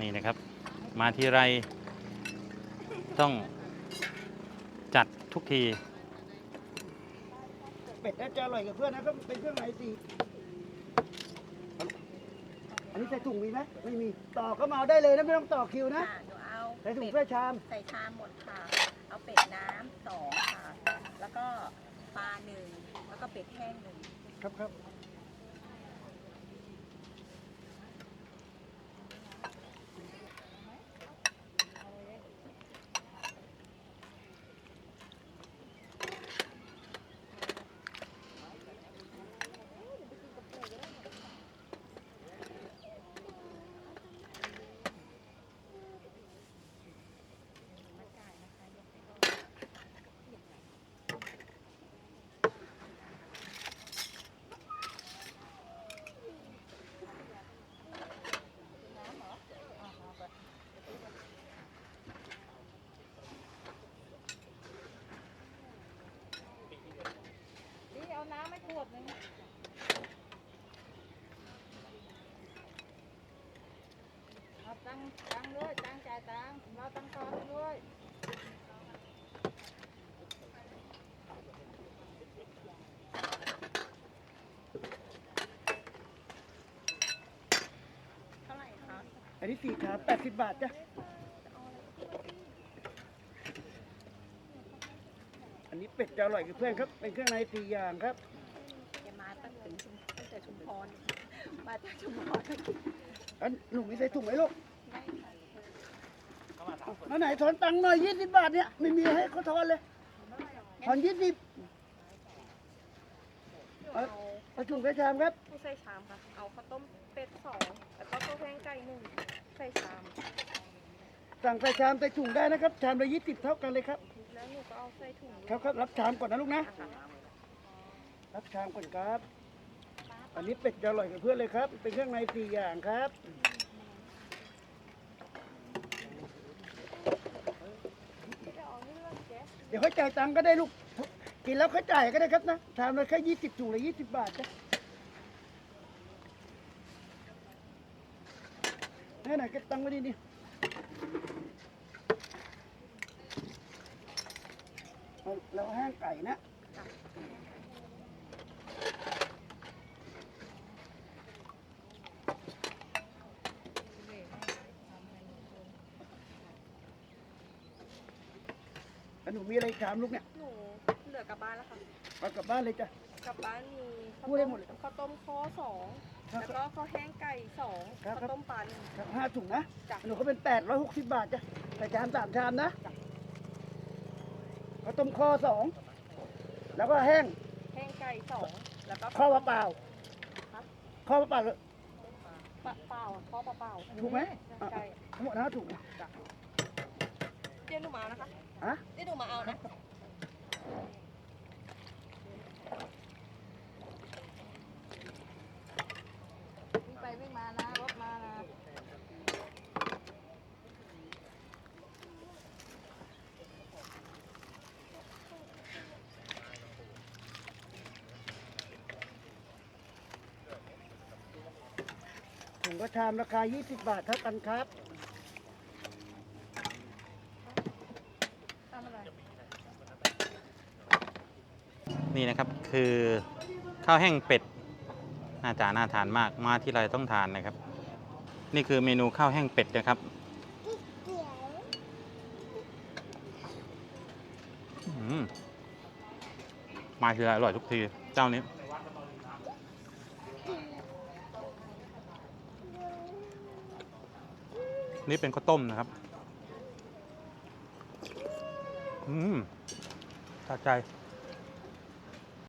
นี่นะครับ มาทีไรต้องจัดทุกที เป็ดน่าจะอร่อยกับเพื่อนนะก็เป็นเครื่องในสีอันนี้ใส่ถุงมีไหมไม่มีต่อก็มาเอาได้เลยนะไม่ต้องต่อคิวนะ ค่ะหนูเอาใส่ถุงเป็ดเพื่อชาม ใส่ชามหมดค่ะ เอาเป็ดน้ำสองค่ะ แล้วก็ปลาหนึ่ง แล้วก็เป็ดแห้งหนึ่ง ครับครับ นี่เอาน้ำไม่ขวดหนึงเอา ตังค์ตังค์ด้วยตังค์จ่ายตังค์เราตังค์ทอนด้วยเท่าไหร่คะอันนี้สี่ขาแปดสิบบาทจ้ะ อันนี้เป็ดจะอร่อยกับเพื่อนครับ เป็นเครื่องในสี่อย่างครับ แกมาตั้งถึงชุมตั้งแต่ชุมพรมาจากชุมพร อันหนูมีใส่ถุงไหมลูก ได้ค่ะเอาไหนถอนตังค์หน่อยยี่สิบบาทเนี่ยไม่มีให้เขาทอนเลยถอนยี่สิบเอาเอาถุงกระชามครับไม่ใส่ชามค่ะ เอาข้าวต้มเป็ดสองแล้วก็ข้าวแห้งไก่หนึ่งใส่ชาม สั่งใส่ชามใส่ถุงได้นะครับ ชามละยี่สิบเท่ากันเลยครับ แล้วหนูก็เอาใส่ถุงครับครับรับชามก่อนนะลูกนะนะคะรับชามก่อนครับ อันนี้เป็ดจะอร่อยกับเพื่อนเลยครับ เป็นเครื่องในสี่อย่างครับ เดี๋ยวเขาจ่ายตังค์ก็ได้ลูก กินแล้วเขาจ่ายก็ได้ครับนะชามละแค่ยี่สิบถุงละยี่สิบบาทจ้ะนี่ไหนเก็บตังค์ไว้ดีดีเราแห้งไก่นะ หนูมีอะไรถามลูกเนี่ยหนูเหลือกลับบ้านแล้วค่ะ เอากลับบ้านเลยจ้ะ กลับบ้านมีข้าวพูดได้ต้มหมดเลยข้าวต้มข้อสองครับแล้วก็ข้าวแห้งไก่สองครับ ข้าวต้มปลาหนึ่ง ครับห้าถุงนะจ้ะ หนูก็เป็นแปดร้อยหกสิบบาทจ้ะแต่ชามสามชามนะข้าวต้มข้อสองแล้วก็แห้งแห้งไก่สองแล้วก็ข้าวเปล่าครับข้าวเปล่าปลาเปล่าอะข้อเปล่าๆถูกไหมอะใช่ทั้งหมดห้าถุงนะเดี๋ยวหนูมาเอานะคะ ฮะเดี๋ยวหนูมาเอานะ วิ่งไปวิ่งมานะรถมานะถุงกระชามราคา 20 บาทเท่ากันครับ ทำอะไร นี่นะครับคือข้าวแห้งเป็ดน่าจาน่าทานมากมาที่ไรต้องทานนะครับ นี่คือเมนูข้าวแห้งเป็ดนะครับอืมมาทีไรอร่อยทุกทีเจ้านี้นี่เป็นข้าวต้มนะครับ อืมสะใจ